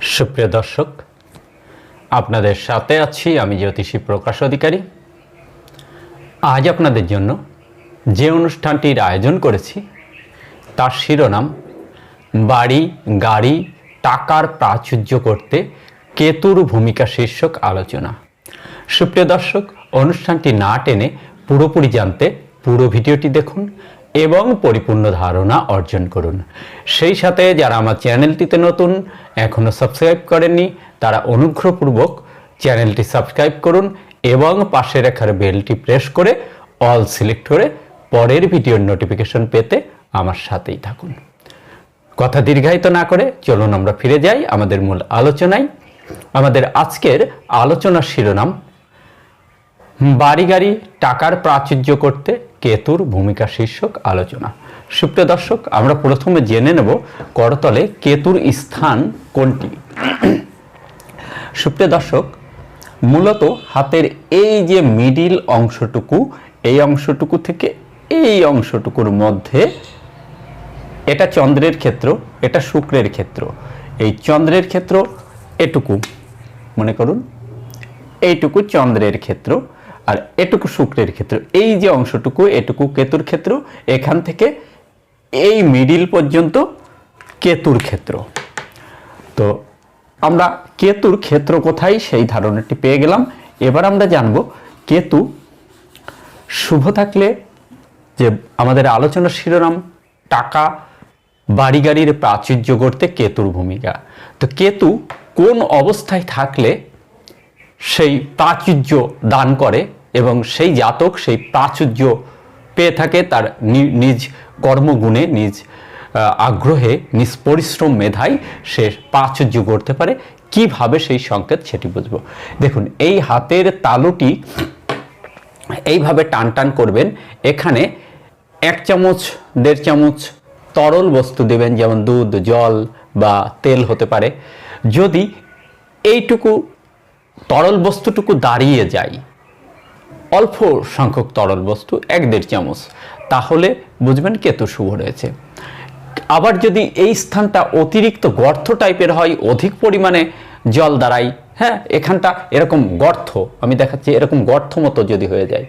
সুপ্রিয় দর্শক, আপনাদের সাথে আছি আমি জ্যোতিষী প্রকাশ অধিকারী। আজ আপনাদের জন্য যে অনুষ্ঠানটির আয়োজন করেছি, তার শিরোনাম বাড়ি, গাড়ি, টাকার প্রাচুর্য করতে কেতুর ভূমিকা শীর্ষক আলোচনা। সুপ্রিয় দর্শক, অনুষ্ঠানটি না টেনে পুরোপুরি জানতে পুরো ভিডিওটি দেখুন এবং পরিপূর্ণ ধারণা অর্জন করুন। সেই সাথে যারা আমার চ্যানেলটিতে নতুন এখনও সাবস্ক্রাইব করেননি, তারা অনুগ্রহপূর্বক চ্যানেলটি সাবস্ক্রাইব করুন এবং পাশে রেখার বেলটি প্রেস করে অল সিলেক্ট করে পরের ভিডিওর নোটিফিকেশন পেতে আমার সাথেই থাকুন। কথা দীর্ঘায়িত না করে চলুন আমরা ফিরে যাই আমাদের মূল আলোচনায়। আমাদের আজকের আলোচনার শিরোনাম, বাড়ি গাড়ি টাকার প্রাচুর্য করতে কেতুর ভূমিকা শীর্ষক আলোচনা। সুপ্রিয় দর্শক, আমরা প্রথমে জেনে নেব করতলে কেতুর স্থান কোনটি। সুপ্রিয় দর্শক, মূলত হাতের এই যে মিডিল অংশটুকু, এই অংশটুকু থেকে এই অংশটুকুর মধ্যে এটা চন্দ্রের ক্ষেত্র, এটা শুক্রের ক্ষেত্র। এই চন্দ্রের ক্ষেত্র এটুকু, মনে করুন, এইটুকু চন্দ্রের ক্ষেত্র। আর এটুকু শুক্রের ক্ষেত্র, এই যে অংশটুকু, এটুকু কেতুর ক্ষেত্র, এখান থেকে এই মিডিল পর্যন্ত কেতুর ক্ষেত্র। তো আমরা কেতুর ক্ষেত্র কোথায়, সেই ধারণাটি পেয়ে গেলাম। এবার আমরা জানব কেতু শুভ থাকলে যে আমাদের আলোচনার শিরোনাম, টাকা বাড়ি গাড়ির প্রাচুর্য করতে কেতুর ভূমিকা। তো কেতু কোন অবস্থায় থাকলে সেই প্রাচুর্য দান করে এবং সেই জাতক সেই প্রাচুর্য পেয়ে থাকে তার নিজ কর্মগুণে, নিজ আগ্রহে, নিজ পরিশ্রম মেধায় সে প্রাচুর্য করতে পারে। কীভাবে সেই সংকেত সেটি বুঝব? দেখুন, এই হাতের তালুটি এইভাবে টান টান করবেন। এখানে এক চামচ, দেড় চামচ তরল বস্তু দেবেন, যেমন দুধ, জল বা তেল হতে পারে। যদি এইটুকু তরল বস্তুটুকু দাঁড়িয়ে যায়। অল্প সংখ্যক তরল বস্তু, এক দেড় চামচ। তাহলে বুঝবেন কেতু শুভ রয়েছে। আবার যদি এই স্থানটা অতিরিক্ত গর্ত টাইপের হয়, অধিক পরিমাণে জল দাঁড়ায় হ্যাঁ এখানটা এরকম গর্ত, আমি দেখাচ্ছি এরকম গর্ত মতো যদি হয়ে যায়,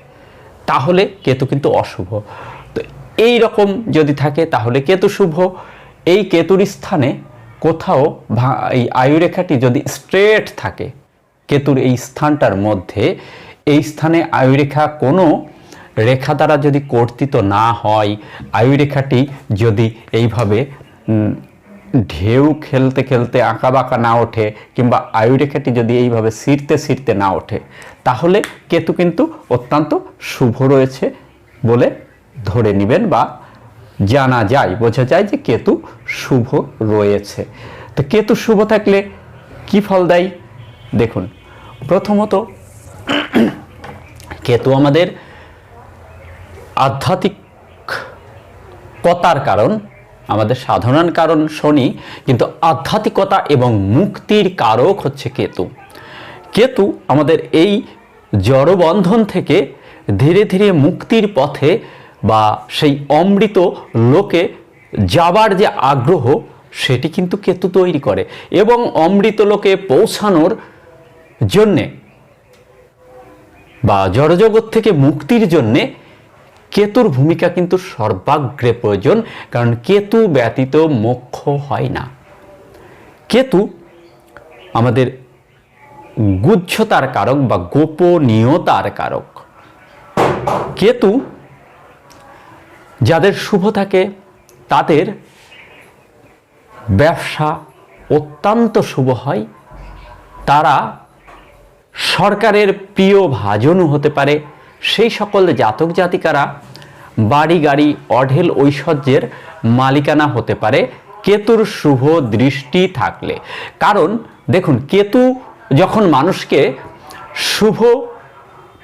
তাহলে কেতু কিন্তু অশুভ। তো এই রকম যদি থাকে, তাহলে কেতু শুভ। এই কেতুর স্থানে কোথাও এই আয়ুরেখাটি যদি স্ট্রেট থাকে কেতুর এই স্থানটার মধ্যে, এই স্থানে আয়ুরেখা কোনো রেখা দ্বারা যদি কর্তিত না হয়, আয়ুরেখাটি যদি এইভাবে ঢেউ খেলতে খেলতে আঁকা বাঁকা না ওঠে কিংবা আয়ুরেখাটি যদি এইভাবে সিরতে সিরতে না ওঠে, তাহলে কেতু কিন্তু অত্যন্ত শুভ রয়েছে বলে ধরে নেবেন বা জানা যায়, বোঝা যায় যে কেতু শুভ রয়েছে। তো কেতু শুভ থাকলে কি ফল দেয়? দেখুন প্রথমত, কেতু আমাদের আধ্যাত্মিক কতার কারণ, আমাদের সাধারণ কারণ শনি, কিন্তু আধ্যাত্মিকতা এবং মুক্তির কারক হচ্ছে কেতু। কেতু আমাদের এই জড়বন্ধন থেকে ধীরে ধীরে মুক্তির পথে বা সেই অমৃত লোকে যাবার যে আগ্রহ, সেটি কিন্তু কেতু তৈরি করে এবং অমৃত লোকে পৌঁছানোর জন্যে বা জড়জগৎ থেকে মুক্তির জন্যে কেতুর ভূমিকা কিন্তু সর্বাগ্রে প্রয়োজন, কারণ কেতু ব্যতীত মোক্ষ হয় না। কেতু আমাদের গুচ্ছতার কারক বা গোপনীয়তার কারক। কেতু যাদের শুভ থাকে, তাদের ব্যবসা অত্যন্ত শুভ হয়, তারা সরকারের প্রিয় ভাজনও হতে পারে। সেই সকল জাতক জাতিকারা বাড়ি গাড়ি অঢেল ঐশ্বর্যের মালিকানা হতে পারে। কেতুর শুভ দৃষ্টি থাকলে। কারণ দেখুন, কেতু যখন মানুষকে শুভ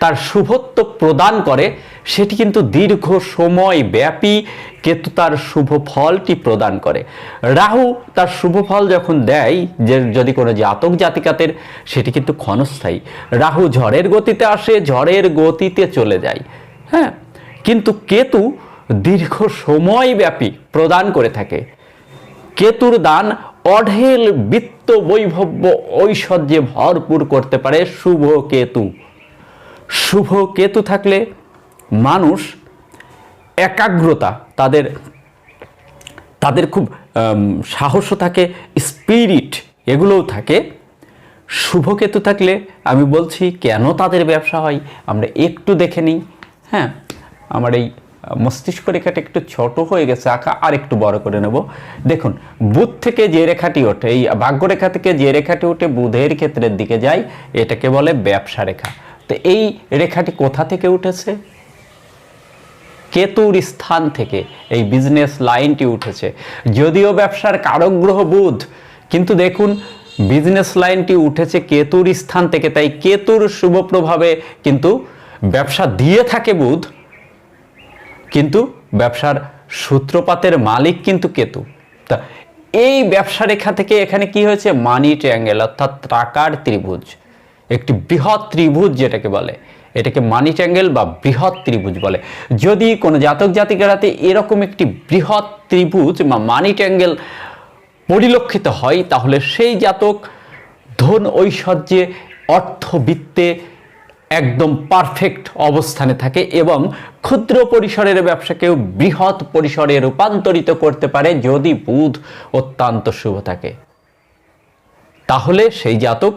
তার শুভত্ব প্রদান করে, সেটি কিন্তু দীর্ঘ সময় ব্যাপী কেতু তার শুভ ফলটি প্রদান করে। রাহু তার শুভ ফল যখন দেয়, যে যদি কোনো জাতক জাতিকাতের সেটি কিন্তু ক্ষণস্থায়ী। রাহু ঝড়ের গতিতে আসে, ঝড়ের গতিতে চলে যায়। হ্যাঁ কিন্তু কেতু দীর্ঘ সময় ব্যাপী প্রদান করে থাকে। কেতুর দান অঢেল বিত্ত বৈভব্য ঐশ্বর্যে ভরপুর করতে পারে শুভ কেতু। শুভ কেতু থাকলে মানুষ একাগ্রতা, তাদের তাদের খুব সাহসও থাকে স্পিরিট এগুলোও থাকে। শুভকেতু থাকলে আমি বলছি, কেন তাদের ব্যবসা হয়? আমরা একটু দেখে নিই। হ্যাঁ আমার এই মস্তিষ্ক রেখাটা একটু ছোট হয়ে গেছে, আঁকা আর একটু বড় করে নেব। দেখুন, বুধ থেকে যে রেখাটি ওঠে, এই ভাগ্যরেখা থেকে যে রেখাটি ওঠে বুধের ক্ষেত্রের দিকে যায় এটাকে বলে ব্যবসা রেখা। তো এই রেখাটি কোথা থেকে উঠেছে? কেতুর স্থান থেকে এই বিজনেস লাইনটি উঠেছে। যদিও ব্যবসার কারক গ্রহ বুধ, কিন্তু দেখুন বিজনেস লাইনটি উঠেছে কেতুর স্থান থেকে, তাই কেতুর শুভ প্রভাবে কিন্তু ব্যবসা দিয়ে থাকে বুধ, কিন্তু ব্যবসার সূত্রপাতের মালিক কিন্তু কেতু। তা এই ব্যবসা রেখা থেকে এখানে কি হয়েছে? মানি ট্রায়াঙ্গেল অর্থাৎ টাকার ত্রিভুজ। একটি বৃহৎ ত্রিভুজ যেটাকে বলে, এটাকে মানি ট্রায়াঙ্গেল বা বৃহৎ ত্রিভুজ বলে। যদি কোনো জাতক জাতিকারাতে এরকম একটি বৃহৎ ত্রিভুজ বা মানি ট্রায়াঙ্গেল পরিলক্ষিত হয়, তাহলে সেই জাতক ধন ঐশ্বর্যে, অর্থবিত্তে একদম পারফেক্ট অবস্থানে থাকে এবং ক্ষুদ্র পরিসরের ব্যবসাকেও বৃহৎ পরিসরে রূপান্তরিত করতে পারে যদি বুধ অত্যন্ত শুভ থাকে। তাহলে সেই জাতক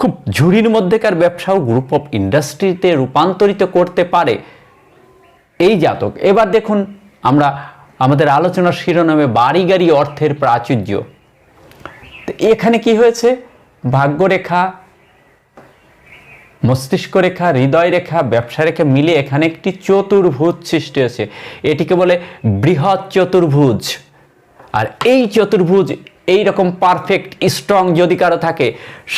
খুব ঝুড়ির মধ্যেকার ব্যবসাও গ্রুপ অফ ইন্ডাস্ট্রিতে রূপান্তরিত করতে পারে এই জাতক। এবার দেখুন আমরা, আমাদের আলোচনার শিরোনামে বাড়ি গাড়ি অর্থের প্রাচুর্য। তো এখানে কি হয়েছে? ভাগ্যরেখা মস্তিষ্ক রেখা হৃদয় রেখা ব্যবসা রেখা মিলে এখানে একটি চতুর্ভুজ সৃষ্টি হয়েছে। এটিকে বলে বৃহৎ চতুর্ভুজ। আর এই চতুর্ভুজ এই রকম পারফেক্ট স্ট্রং যদি কারও থাকে,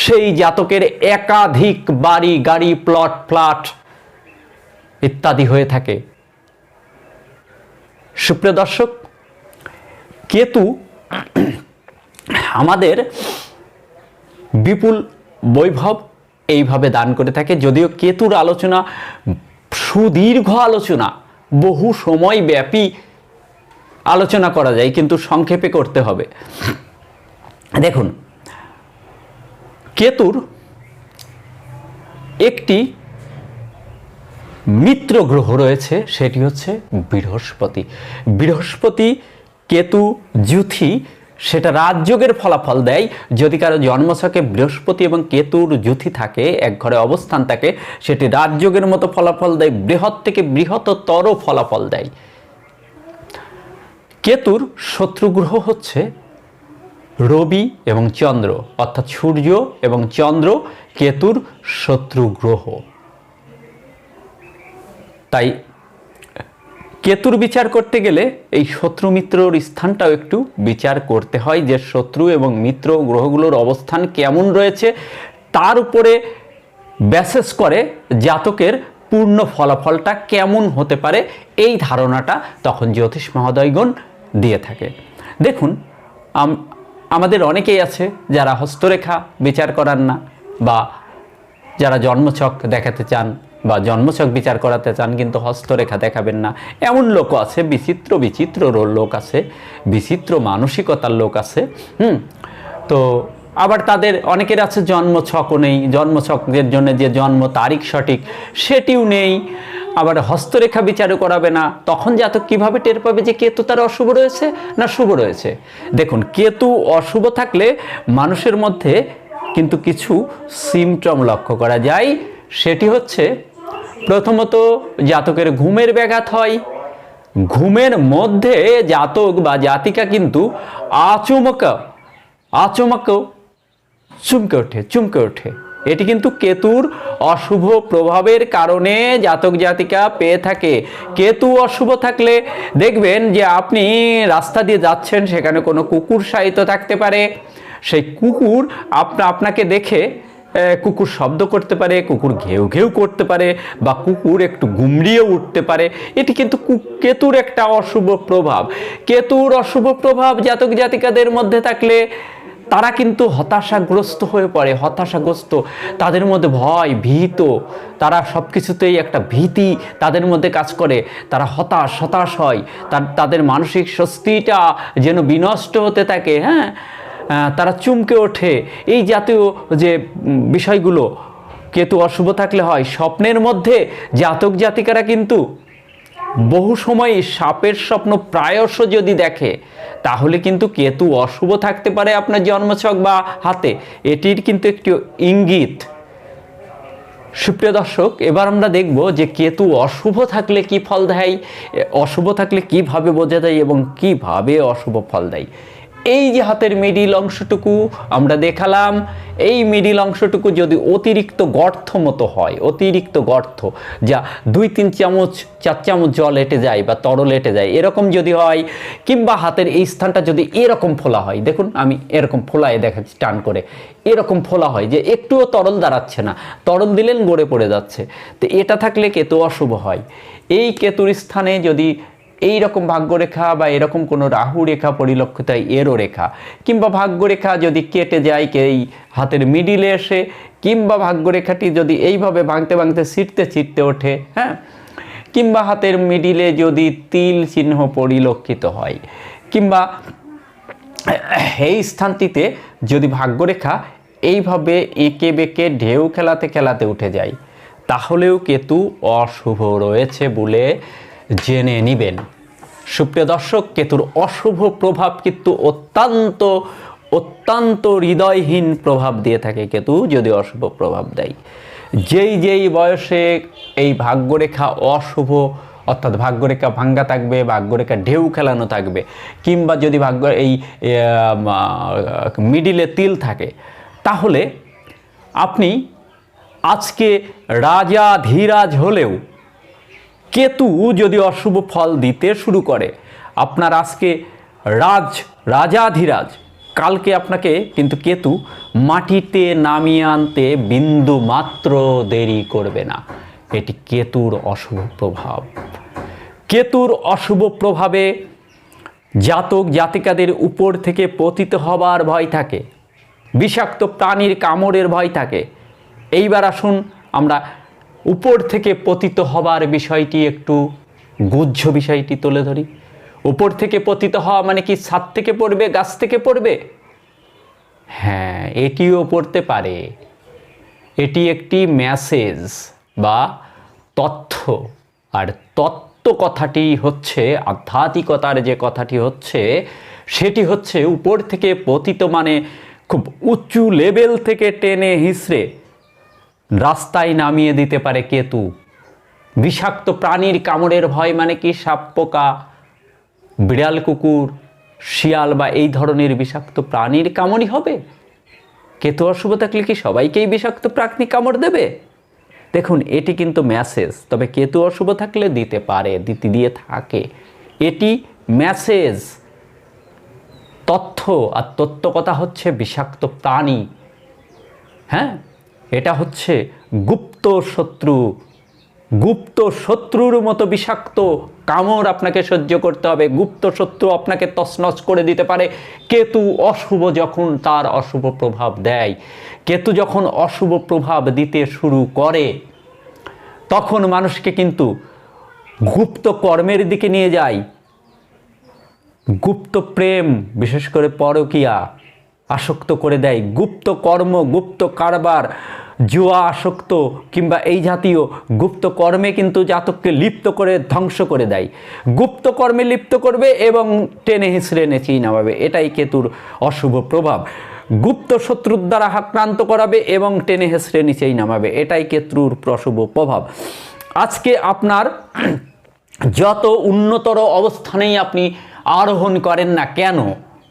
সেই জাতকের একাধিক বাড়ি, গাড়ি প্লট ফ্ল্যাট ইত্যাদি হয়ে থাকে। সুপ্রিয় দর্শক, কেতু আমাদের বিপুল বৈভব এইভাবে দান করে থাকে। যদিও কেতুর আলোচনা, সুদীর্ঘ আলোচনা, বহু সময় ব্যাপী আলোচনা করা যায়, কিন্তু সংক্ষেপে করতে হবে। দেখুন, কেতুর একটি মিত্র গ্রহ রয়েছে, সেটি হচ্ছে বৃহস্পতি। বৃহস্পতি, কেতু যুথি সেটা রাজযোগের ফলাফল দেয়। যদি কারও জন্মছকে বৃহস্পতি এবং কেতুর যুথি থাকে, এক ঘরে অবস্থান থাকে, সেটি রাজযোগের মতো ফলাফল দেয়, বৃহৎ থেকে বৃহত্তর ফলাফল দেয়। কেতুর শত্রু গ্রহ হচ্ছে রবি এবং চন্দ্র, অর্থাৎ সূর্য এবং চন্দ্র, কেতুর শত্রু গ্রহ। তাই কেতুর বিচার করতে গেলে এই শত্রু মিত্রর স্থানটাও একটু বিচার করতে হয় যে শত্রু এবং মিত্র গ্রহগুলোর অবস্থান কেমন রয়েছে। তার উপরে ব্যাসেস করে জাতকের পূর্ণ ফলাফলটা কেমন হতে পারে এই ধারণাটা তখন জ্যোতিষ মহোদয়গণ দিয়ে থাকে। দেখুন আমাদের অনেকেই আছে যারা হস্তরেখা বিচার করান না বা যারা জন্মছক দেখাতে চান বা জন্মছক বিচার করাতে চান কিন্তু হস্তরেখা দেখাবেন না। এমন লোকও আছে, বিচিত্র বিচিত্র লোক আছে, বিচিত্র মানসিকতার লোক আছে, হুম? তো আবার তাদের অনেকের আছে জন্মছকও নেই জন্মছকের জন্য যে জন্ম তারিখ সঠিক সেটিও নেই। আবার হস্তরেখা বিচারও করাবে না। তখন জাতক কীভাবে টের পাবে যে কেতু তার অশুভ রয়েছে না শুভ রয়েছে? দেখুন, কেতু অশুভ থাকলে মানুষের মধ্যে কিন্তু কিছু সিমটম লক্ষ্য করা যায়। সেটি হচ্ছে, প্রথমত জাতকের ঘুমের ব্যাঘাত হয়। ঘুমের মধ্যে জাতক বা জাতিকা কিন্তু আচমক আচমক চুমকে ওঠে চুমকে ওঠে। এটি কিন্তু কেতুর অশুভ প্রভাবের কারণে জাতক জাতিকা পেয়ে থাকে। কেতু অশুভ থাকলে দেখবেন যে আপনি রাস্তা দিয়ে যাচ্ছেন, সেখানে কোনো কুকুর সাহিত্য থাকতে পারে। সেই কুকুর আপনা, আপনাকে দেখে কুকুর শব্দ করতে পারে, কুকুর ঘেউ ঘেউ করতে পারে বা কুকুর একটু গুমড়িয়ে উঠতে পারে। এটি কিন্তু কেতুর একটা অশুভ প্রভাব। কেতুর অশুভ প্রভাব জাতক জাতিকাদের মধ্যে থাকলে তারা কিন্তু হতাশাগ্রস্ত হয়ে পড়ে, হতাশাগ্রস্ত। তাদের মধ্যে ভয়, ভীত। তারা সব কিছুতেই একটা ভীতি তাদের মধ্যে কাজ করে। তারা হতাশ হতাশ হয়। তার, তাদের মানসিক স্বস্তিটা যেন বিনষ্ট হতে থাকে হ্যাঁ? তারা চুমকে ওঠে। এই জাতীয় যে বিষয়গুলো, কেতু অশুভ থাকলে হয়, স্বপ্নের মধ্যে জাতক জাতিকারা কিন্তু বহু সময় সাপের স্বপ্ন প্রায়শ যদি দেখে, তাহলে কিন্তু কেতু অশুভ থাকতে পারে আপনার জন্মছক বা হাতে। এটির কিন্তু একটি ইঙ্গিত। সুপ্রিয় দর্শক, এবার আমরা দেখব যে কেতু অশুভ থাকলে কি ফল দেয় অশুভ থাকলে কীভাবে বোঝা দেয় এবং কীভাবে অশুভ ফল দেয়। এই যে হাতের মিডিল অংশটুকু আমরা দেখালাম, এই মিডিল অংশটুকু যদি অতিরিক্ত গর্ত মতো হয়, অতিরিক্ত গর্ত যা দুই তিন চামচ, চার চামচ জল এটে যায় বা তরল এটে যায়, এরকম যদি হয়, কিংবা হাতের এই স্থানটা যদি এরকম ফোলা হয়, দেখুন আমি এরকম ফোলায় দেখাচ্ছি টান করে, এরকম ফোলা হয় যে একটুও তরল দাঁড়াচ্ছে না, তরল দিলেন গড়ে পড়ে যাচ্ছে, তো এটা থাকলে কেতু অশুভ হয়। এই কেতুর স্থানে যদি এই রকম ভাগ্যরেখা বা এরকম কোনো রাহু রেখা পরিলক্ষিত হয়, এরও রেখা। কিংবা ভাগ্যরেখা যদি কেটে যায় কে এই হাতের মিডিলে এসে, কিংবা ভাগ্যরেখাটি যদি এইভাবে ভাঙতে ভাঙতে ছিটতে ছিটতে ওঠে হ্যাঁ? কিংবা হাতের মিডিলে যদি তিল চিহ্ন পরিলক্ষিত হয়, কিংবা এই স্থানটিতে যদি ভাগ্যরেখা এইভাবে এঁকে বেঁকে ঢেউ খেলাতে খেলাতে উঠে যায়, তাহলেও কেতু অশুভ রয়েছে বলে জেনে নিবেন। সুপ্রিয় দর্শক, কেতুর অশুভ প্রভাব কিন্তু অত্যন্ত অত্যন্ত হৃদয়হীন প্রভাব দিয়ে থাকে কেতু, যদি অশুভ প্রভাব দেয়। যেই যেই বয়সে এই ভাগ্যরেখা অশুভ, অর্থাৎ ভাগ্যরেখা ভাঙ্গা থাকবে, ভাগ্যরেখা ঢেউ খেলানো থাকবে, কিংবা যদি ভাগ্য, এই মিডিলে তিল থাকে, তাহলে আপনি আজকে রাজা ধীরাজ হলেও কেতু যদি অশুভ ফল দিতে শুরু করে, আপনার আজকে রাজ, রাজাধিরাজ, কালকে আপনাকে কিন্তু কেতু মাটিতে নামিয়ে আনতে বিন্দু মাত্র দেরি করবে না। এটি কেতুর অশুভ প্রভাব। কেতুর অশুভ প্রভাবে জাতক জাতিকাদের উপর থেকে পতিত হবার ভয় থাকে, বিষাক্ত প্রাণীর কামড়ের ভয় থাকে। এইবার আসুন আমরা উপর থেকে পতিত হবার বিষয়টি একটু গুহ্য বিষয়টি তুলে ধরি। উপর থেকে পতিত হওয়া মানে কি ছাদ থেকে পড়বে, গাছ থেকে পড়বে? হ্যাঁ এটিও পড়তে পারে। এটি একটি মেসেজ বা তথ্য। আর তত্ত্ব কথাটি হচ্ছে, আধ্যাত্মিকতার যে কথাটি হচ্ছে, সেটি হচ্ছে উপর থেকে পতিত মানে খুব উঁচু লেভেল থেকে টেনে হিসড়ে রাস্তায় নামিয়ে দিতে পারে কেতু। বিষাক্ত প্রাণীর কামড়ের ভয় মানে কি? সাপ, পোকা, বিড়াল, কুকুর, শিয়াল বা এই ধরনের বিষাক্ত প্রাণীর কামড়ই হবে। কেতু অশুভ থাকলে কি সবাইকেই বিষাক্ত প্রাণী কামড় দেবে? দেখুন, এটি কিন্তু মেসেজ তবে কেতু অশুভ থাকলে দিতে পারে, দিতে দিয়ে থাকে। এটি মেসেজ তথ্য, আর তথ্য কথা হচ্ছে বিষাক্ত প্রাণী। হ্যাঁ? এটা হচ্ছে গুপ্ত শত্রু। গুপ্ত শত্রুর মতো বিষাক্ত কামড় আপনাকে সহ্য করতে হবে। গুপ্ত শত্রু আপনাকে তছনছ করে দিতে পারে। কেতু অশুভ যখন তার অশুভ প্রভাব দেয়, কেতু যখন অশুভ প্রভাব দিতে শুরু করে, তখন মানুষকে কিন্তু গুপ্ত কর্মের দিকে নিয়ে যায়। গুপ্ত প্রেম, বিশেষ করে পরকিয়া, আসক্ত করে দেয়। গুপ্ত কর্ম, গুপ্ত কারবার জুয়া আসক্ত কিংবা এই জাতীয় গুপ্ত কর্মে কিন্তু জাতককে লিপ্ত করে ধ্বংস করে দেয়। গুপ্ত কর্মে লিপ্ত করবে এবং টেনে হিসড়ে নেচেই নামাবে। এটাই কেতুর অশুভ প্রভাব। গুপ্ত শত্রুর দ্বারা আক্রান্ত করাবে এবং টেনে হেসড়ে নিচেই নামাবে। এটাই কেতুর প্রশুভ প্রভাব। আজকে আপনার যত উন্নতর অবস্থানেই আপনি আরোহণ করেন না কেন,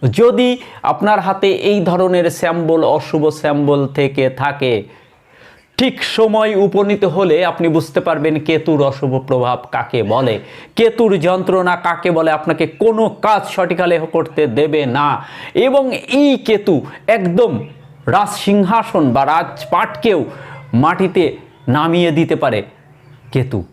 যদি আপনার হাতে এই ধরনের স্যাম্বল, অশুভ স্যাম্বল থেকে থাকে ঠিক সময় উপনীত হলে আপনি বুঝতে পারবেন কেতুর অশুভ প্রভাব কাকে বলে। কেতুর যন্ত্রণা কাকে বলে আপনাকে কোনো কাজ সঠিকালে করতে দেবে না। এবং এই কেতু একদম রাজ সিংহাসন বা রাজপাটকেও মাটিতে নামিয়ে দিতে পারে কেতু।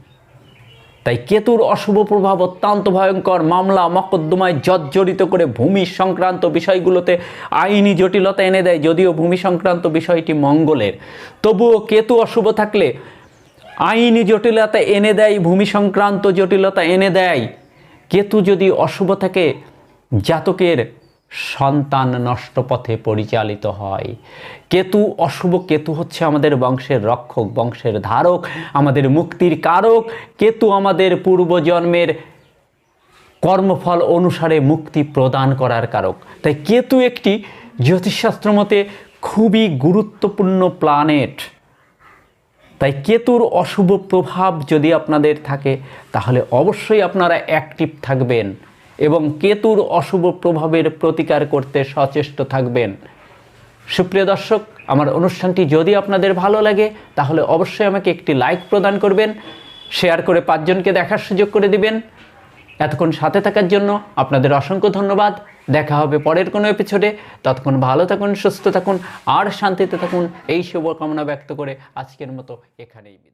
তাই কেতুর অশুভ প্রভাব অত্যন্ত ভয়ঙ্কর মামলা মকদ্দমায় জর্জরিত করে ভূমি সংক্রান্ত বিষয়গুলোতে আইনি জটিলতা এনে দেয়, যদিও ভূমি সংক্রান্ত বিষয়টি মঙ্গলের। তবুও কেতু অশুভ থাকলে আইনি জটিলতা এনে দেয়, ভূমি সংক্রান্ত জটিলতা এনে দেয়। কেতু যদি অশুভ থাকে, জাতকের সন্তান নষ্ট পথে পরিচালিত হয়। কেতু অশুভ, কেতু হচ্ছে আমাদের বংশের রক্ষক, বংশের ধারক, আমাদের মুক্তির কারক। কেতু আমাদের পূর্বজন্মের কর্মফল অনুসারে মুক্তি প্রদান করার কারক। তাই কেতু একটি জ্যোতিষশাস্ত্র মতে খুবই গুরুত্বপূর্ণ প্ল্যানেট তাই কেতুর অশুভ প্রভাব যদি আপনাদের থাকে, তাহলে অবশ্যই আপনারা অ্যাক্টিভ থাকবেন। এবং কেতুর অশুভ প্রভাবের প্রতিকার করতে সচেষ্ট থাকবেন। সুপ্রিয় দর্শক, আমার অনুষ্ঠানটি যদি আপনাদের ভালো লাগে, তাহলে অবশ্যই আমাকে একটি লাইক প্রদান করবেন, শেয়ার করে পাঁচজনকে দেখার সুযোগ করে দিবেন। এতক্ষণ সাথে থাকার জন্য আপনাদের অসংখ্য ধন্যবাদ। দেখা হবে পরের কোনো এপিসোডে। ততক্ষণ ভালো থাকুন, সুস্থ থাকুন, আর শান্তিতে থাকুন। এই শুভকামনা ব্যক্ত করে আজকের মতো এখানেই বিদায়।